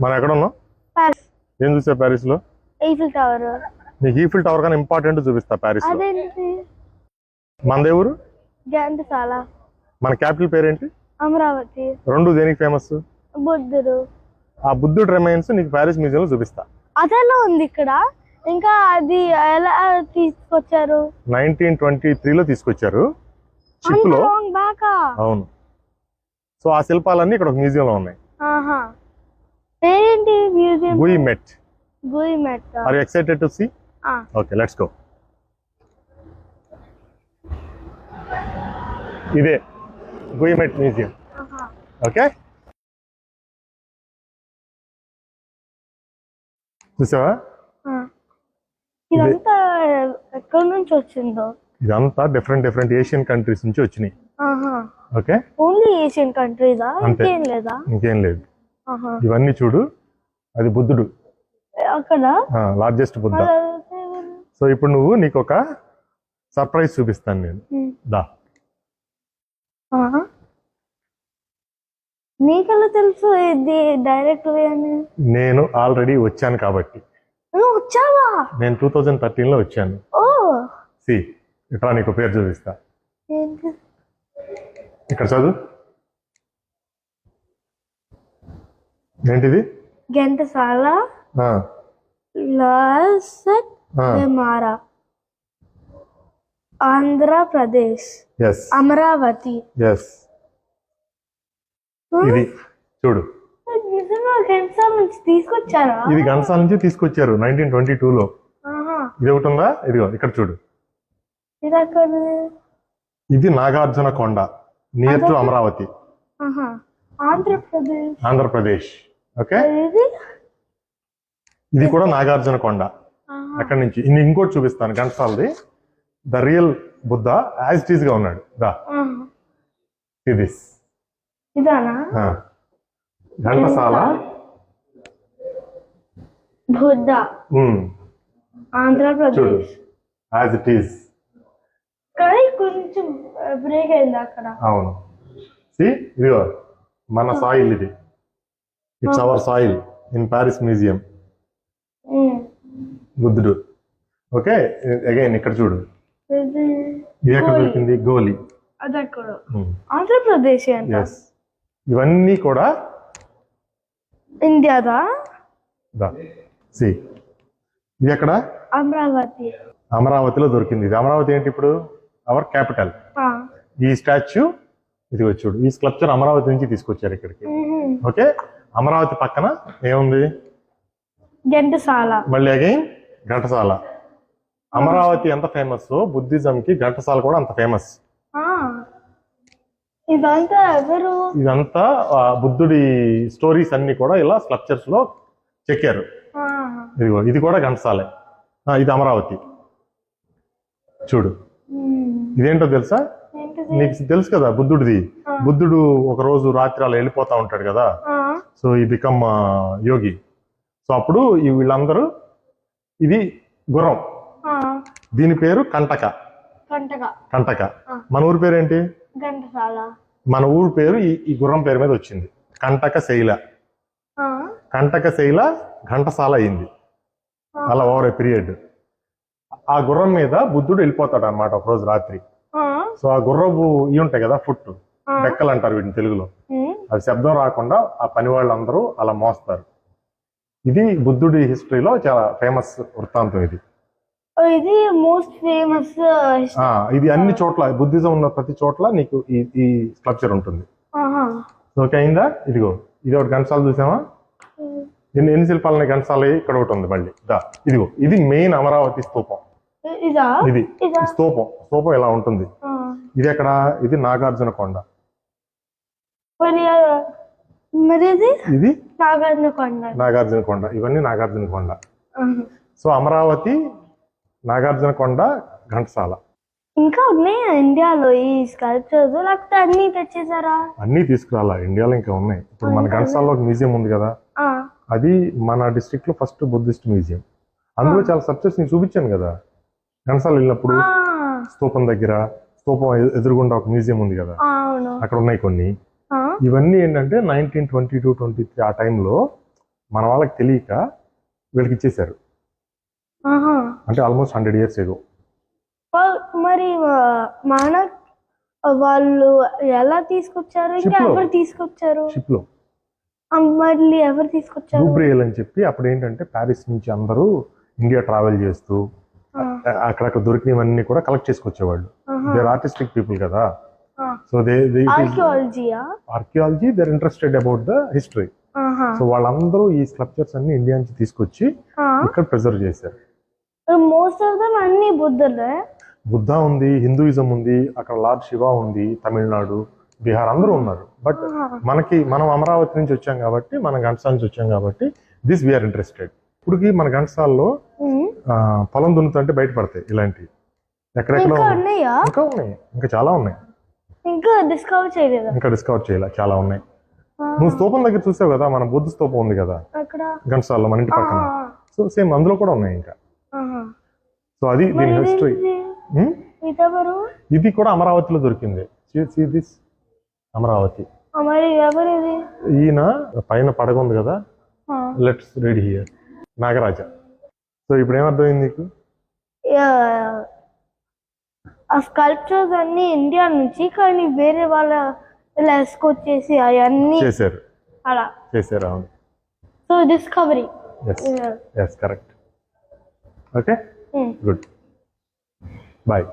మనం ఎక్కడ ఉన్నాం? ఏం చూసా ప్యారిస్లో ఎయిఫిల్ టవర్. నీకు ఈఫిల్ టవర్ కానీ ఇంపార్టెంట్ చూపిస్తా ప్యారిస్లో మన ఊరు? గంటసాల మన క్యాపిటల్ పేరేంటి? అమరావతి. రెండు దేనికి ఫేమస్? బుద్ధుడు. ఆ బుద్ధుడు రిమైన్స్ నీకు ప్యారిస్ మ్యూజియం లో చూపిస్తా. అదెలా ఉంది ఇక్కడ. ఇంకా అది ఎలా తీసుకొచ్చారు? నైన్టీన్ ట్వంటీ త్రీలో తీసుకొచ్చారు. షిప్లో అవును. సో ఆ శిల్పాలన్నీ ఇక్కడ ఒక మ్యూజియం లో ఉన్నాయి పేరేంటి museum Guimet. Guimet are excited to see ఆ, ఓకే లెట్స్ గో ఇదే గుయి మెట్ మ్యూజియం. ఓకే చూసావా. ఇదంతా ఎక్కడి నుంచి వచ్చిందో? ఇదంతా డిఫరెంట్ డిఫరెంట్ ఏషియన్ కంట్రీస్ నుంచి వచ్చినాయి. ఆహా. ఓకే ఓన్లీ ఏషియన్ కంట్రీదా అంతే. ఇంకేం లేదా? ఇంకేం లేదు. ఇవన్నీ చూడు. అది బుద్ధుడు. లార్జెస్ట్ బుద్ధ? సో ఇప్పుడు నువ్వు నీకు ఒక సర్ప్రైజ్ చూపిస్తాను నేను. దా. ఆహా. నీకెలా తెలుసు ఇది డైరెక్ట్ వే అని? నేను ఆల్రెడీ వచ్చాను కాబట్టి. నువ్వు వచ్చావా? నేను టూ థౌజండ్ థర్టీన్లో వచ్చాను. ఓ. సి ఇట్లా నీకు పేరు చూపిస్తా. ఇక్కడ చదువు. ఏంటిది? ఘంటసాల ఆ, లాసెట్ ఆ, మారా ఆంధ్రప్రదేశ్. అమరావతి. ఇది చూడు. నిజంగా ఘంటసాల నుంచి తీసుకొచ్చారా? ఇది గణసాల నుంచి తీసుకొచ్చారు నైన్టీన్ ట్వంటీ టూలో ఆహా. ఇది ఒకటి ఉందా? ఇదిగో ఇక్కడ చూడు. ఇది ఇది Nagarjuna Konda near to Amaravati. Andhra Pradesh. Andhra Pradesh. Okay? ఇది కూడా నాగార్జున కొండ. అక్కడి నుంచి. ఇంకోటి చూపిస్తాను ఘంటసాలది. The real Buddha as it ఈస్గా ఉన్నాడు. దా. ఇది Ghantasala. Buddha. Andhra Pradesh. As it is కానీ కొంచెం బ్రేక్ అయింది అక్కడ. అవును. సి ఇదిగో. మన సాయిల్ ఇది. It's our soil in Paris museum. బుద్ధుడు ఓకే అగైన్ ఇక్కడ చూడు. ఇది ఎక్కడ దొరికింది? గోలి. అక్కడ ఆంధ్రప్రదేశ్ ఇవన్నీ కూడా ఇండియాదా? దా. సి ఇది ఎక్కడ? అమరావతి. అమరావతిలో దొరికింది. ఇది అమరావతి ఏంటి ఇప్పుడు? Hour capital. ఈ స్టాచ్యూ ఇది చూడు. ఈ స్కల్ప్చర్ అమరావతి నుంచి తీసుకొచ్చారు ఇక్కడికి. ఓకే అమరావతి పక్కన ఏముంది? ఘంటసాల. మళ్ళీ అగైన్ ఘంటసాల. అమరావతి ఎంత ఫేమస్ బుద్ధిజం కి ఘంటసాల కూడా అంత ఫేమస్. ఇదంతా ఎవరు? ఇదంతా బుద్ధుడి స్టోరీస్ అన్ని కూడా ఇలా స్ట్రక్చర్స్లో చెక్కారు. ఆ. ఇదిగో ఇది కూడా ఘంటసాలే. ఇది అమరావతి. చూడు. ఇదేంటో తెలుసా? నీకు తెలుసు కదా బుద్ధుడిది. బుద్ధుడు ఒక రోజు రాత్రి అలా వెళ్ళిపోతా ఉంటాడు కదా. సో ఈ బికమ్ యోగి సో అప్పుడు ఈ వీళ్ళందరూ ఇది గుర్రం. దీని పేరు కంటక కంటక. మన ఊరి పేరేంటి ఘంటసాల మన ఊరు పేరు ఈ గుర్రం పేరు మీద వచ్చింది కంటక శైల. కంటక శైల ఘంటసాల అయింది. అలా ఓవర్ ఏ పీరియడ్ ఆ గుర్రం మీద బుద్ధుడు వెళ్ళిపోతాడు అనమాట ఒక రోజు రాత్రి. సో ఆ గుర్రపు ఇవి ఉంటాయి కదా ఫుట్. డెక్కలు అంటారు వీటిని తెలుగులో. అది శబ్దం రాకుండా ఆ పని వాళ్ళందరూ అలా మోస్తారు. ఇది బుద్ధుడి హిస్టరీలో చాలా ఫేమస్ వృత్తాంతం ఇది. ఇది మోస్ట్ ఫేమస్ ఇది అన్ని చోట్ల బుద్ధిజం ఉన్న ప్రతి చోట్ల నీకు ఈ ఈ స్ట్రక్చర్ ఉంటుంది. ఓకే అయిందా? ఇదిగో ఇది ఒకటి గంటసాల చూసామా ఎన్ని ఎన్ని శిల్పాలు ఉన్నాయి గంటసాల ఇక్కడ ఒకటి ఉంది మళ్ళీ. దా ఇదిగో ఇది మెయిన్ అమరావతి స్తూపం. ఇదా? స్తూపం. స్తూపం ఇలా ఉంటుంది. ఇది ఎక్కడ? ఇది నాగార్జున కొండ. ఇది? నాగార్జున కొండ. నాగార్జున కొండ. ఇవన్నీ నాగార్జున కొండ. సో అమరావతి నాగార్జున కొండ ఘంటసాల. ఇంకా ఉన్నాయా ఇండియాలో ఈ స్కల్ప్చర్స్? లేకపోతే అన్ని తెచ్చేసారా? అన్నీ తీసుకురాలా. ఇండియాలో ఇంకా ఉన్నాయి. ఇప్పుడు మన ఘంటసాలలో ఒక మ్యూజియం ఉంది కదా. అది మన డిస్ట్రిక్ట్లో ఫస్ట్ బుద్ధిస్ట్ మ్యూజియం. అందులో చాలా సబ్జెక్ట్స్ నేను చూపించాను కదా. ఘంటసాల వెళ్ళినప్పుడు. స్తూపం దగ్గర స్తూపం ఎదురుగుండా ఒక మ్యూజియం ఉంది కదా. అక్కడ ఉన్నాయి కొన్ని. ఇవన్నీ ఏంటంటే nineteen twenty two twenty three ఆ టైంలో మన వాళ్ళకి తెలియక వీళ్ళకి ఇచ్చేశారు. ఆహా. అంటే ఆల్మోస్ట్ హండ్రెడ్ ఇయర్స్ వా- మరి మన వాళ్ళు ఎలా తీసుకొచ్చారు? ఇంకా లో. ఎవరు తీసుకొచ్చారు? షిప్లో ఆ, మళ్ళీ ఎవరు తీసుకొచ్చారు? బ్రూబ్రియల్ అని చెప్పి అప్పుడు ఏంటంటే ప్యారిస్ నుంచి అందరూ ఇండియా ట్రావెల్ చేస్తూ అక్కడక్కడ దొరికినవన్నీ కూడా కలెక్ట్ చేసుకొచ్చేవాళ్ళు. దేర్ ఆర్టిస్టిక్ పీపుల్ కదా. So they ఆర్కియాలజీయా archaeology they're interested about the history so వాళ్ళందరూ ఈ స్కల్ప్చర్స్ అన్ని ఇండియా నుంచి తీసుకొచ్చి ఇక్కడ ప్రిజర్వ్ చేశారు. మోస్ట్ ఆఫ్ దమ్ అన్ని బుద్ధులే? బుద్ధ ఉంది హిందూయిజం ఉంది అక్కడ లార్డ్ శివ ఉంది తమిళనాడు బీహార్ అందరూ ఉన్నారు. బట్ మనకి మనం అమరావతి నుంచి వచ్చాం కాబట్టి మన ఘంటసాల నుంచి వచ్చాం కాబట్టి దిస్ వీఆర్ ఇంట్రెస్టెడ్ ఇప్పటికి మన ఘంటసాల్లో పొలం దున్నుతుంటే బయటపడతాయి ఇలాంటివి. ఎక్కడెక్కడ ఇంకా ఉన్నాయి. ఇంకా చాలా ఉన్నాయి. ఇంకా డిస్కవర్ చేయలేదా. ఇంకా డిస్కవర్ చేయాలి చాలా ఉన్నాయి. నువ్వు స్తూపం దగ్గర చూసావు కదా మన బుద్ధ స్తూపం ఉంది కదా? అక్కడ ఘంటసాలలో మన ఇంటి పక్కన. సో సేమ్ అందులో కూడా ఉన్నాయి ఇంకా. సో అది దీని హిస్టరీ ఇది కూడా అమరావతిలో దొరికింది. This? అమరావతి. ఈయన పైన పడగ ఉంది కదా. Let's ready here Nagaraja. So ఇప్పుడు ఏమర్థమైంది నీకు? ఆ స్కల్ప్చర్స్ అన్ని ఇండియా నుంచి కానీ వేరే వాళ్ళ ఇలా ఎస్కొచ్చేసి అవన్నీ చేశారు. అలా. చేశారు అవును. So discovery yes correct okay good boy